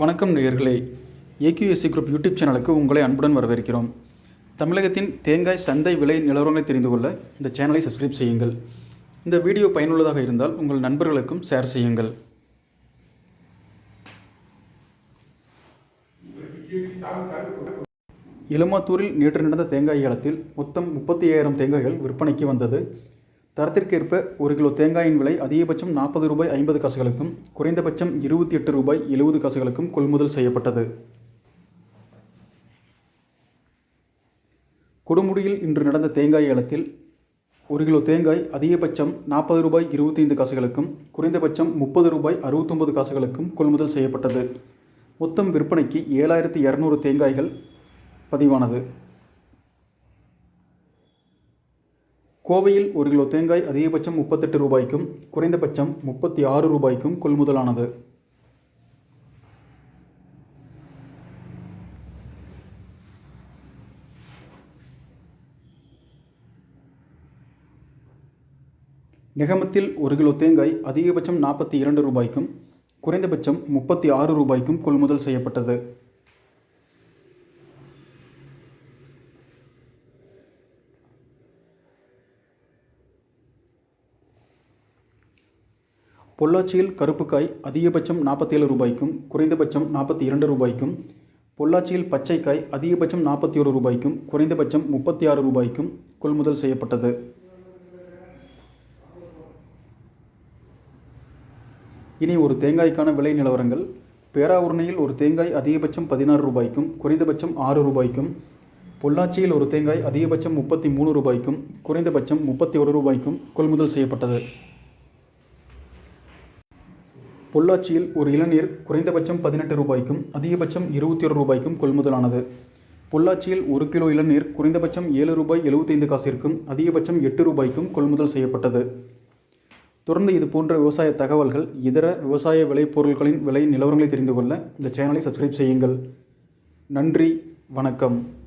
வணக்கம் நேயர்களே. AQSC group YouTube சேனலுக்கு உங்களை அன்புடன் வரவேற்கிறோம். தமிழகத்தின் தேங்காய் சந்தை விலை நிலவரங்களை தெரிந்து கொள்ள இந்த சேனலை சப்ஸ்கிரைப் செய்யுங்கள். இந்த வீடியோ பயனுள்ளதாக இருந்தால் உங்கள் நண்பர்களுக்கும் ஷேர் செய்யுங்கள். எலுமாத்தூரில் நேற்று நடந்த தேங்காய் ஏலத்தில் மொத்தம் முப்பத்தி ஐயாயிரம் தேங்காய்கள் விற்பனைக்கு வந்தது. தரத்திற்கேற்ப ஒரு கிலோ தேங்காயின் விலை அதிகபட்சம் நாற்பது ரூபாய் ஐம்பது காசுகளுக்கும் குறைந்தபட்சம் இருபத்தி எட்டு ரூபாய் எழுபது காசுகளுக்கும் கொள்முதல் செய்யப்பட்டது. கொடுமுடியில் இன்று நடந்த தேங்காய் ஏலத்தில் ஒரு கிலோ தேங்காய் அதிகபட்சம் நாற்பது ரூபாய் இருபத்தைந்து காசுகளுக்கும் குறைந்தபட்சம் முப்பது ரூபாய் அறுபத்தொம்பது காசுகளுக்கும் கொள்முதல் செய்யப்பட்டது. மொத்தம் விற்பனைக்கு ஏழாயிரத்தி இரநூறு தேங்காய்கள் பதிவானது. கோவையில் ஒரு கிலோ தேங்காய் அதிகபட்சம் முப்பத்தெட்டு ரூபாய்க்கும் குறைந்தபட்சம் முப்பத்தி ஆறு ரூபாய்க்கும் கொள்முதலானது. நெகமத்தில் ஒரு கிலோ தேங்காய் அதிகபட்சம் நாற்பத்தி இரண்டு ரூபாய்க்கும் குறைந்தபட்சம் முப்பத்தி ஆறு ரூபாய்க்கும் கொள்முதல் செய்யப்பட்டது பொள்ளாச்சியில் கருப்புக்காய் அதிகபட்சம் நாற்பத்தேழு ரூபாய்க்கும் குறைந்தபட்சம் நாற்பத்தி இரண்டு ரூபாய்க்கும் பொள்ளாச்சியில் பச்சைக்காய் அதிகபட்சம் நாற்பத்தி ஒரு ரூபாய்க்கும் குறைந்தபட்சம் முப்பத்தி ஆறு ரூபாய்க்கும் கொள்முதல் செய்யப்பட்டது. இனி ஒரு தேங்காய்க்கான விலை நிலவரங்கள். பேராவூர்ணையில் ஒரு தேங்காய் அதிகபட்சம் பதினாறு ரூபாய்க்கும் குறைந்தபட்சம் ஆறு ரூபாய்க்கும் பொள்ளாச்சியில் ஒரு தேங்காய் அதிகபட்சம் முப்பத்தி மூணு ரூபாய்க்கும் குறைந்தபட்சம் முப்பத்தி ஒரு ரூபாய்க்கும் கொள்முதல் செய்யப்பட்டது. பொள்ளாச்சியில் ஒரு இளநீர் குறைந்தபட்சம் பதினெட்டு ரூபாய்க்கும் அதிகபட்சம் இருபத்தி ஒரு ரூபாய்க்கும் கொள்முதலானது. பொள்ளாச்சியில் ஒரு கிலோ இளநீர் குறைந்தபட்சம் ஏழு ரூபாய் எழுபத்தைந்து காசிற்கும் அதிகபட்சம் எட்டு ரூபாய்க்கும் கொள்முதல் செய்யப்பட்டது. தொடர்ந்து இது போன்ற விவசாய தகவல்கள் இதர விவசாய விளைபொருட்களின் விலை நிலவரங்களை தெரிந்து கொள்ள இந்த சேனலை சப்ஸ்கிரைப் செய்யுங்கள். நன்றி வணக்கம்.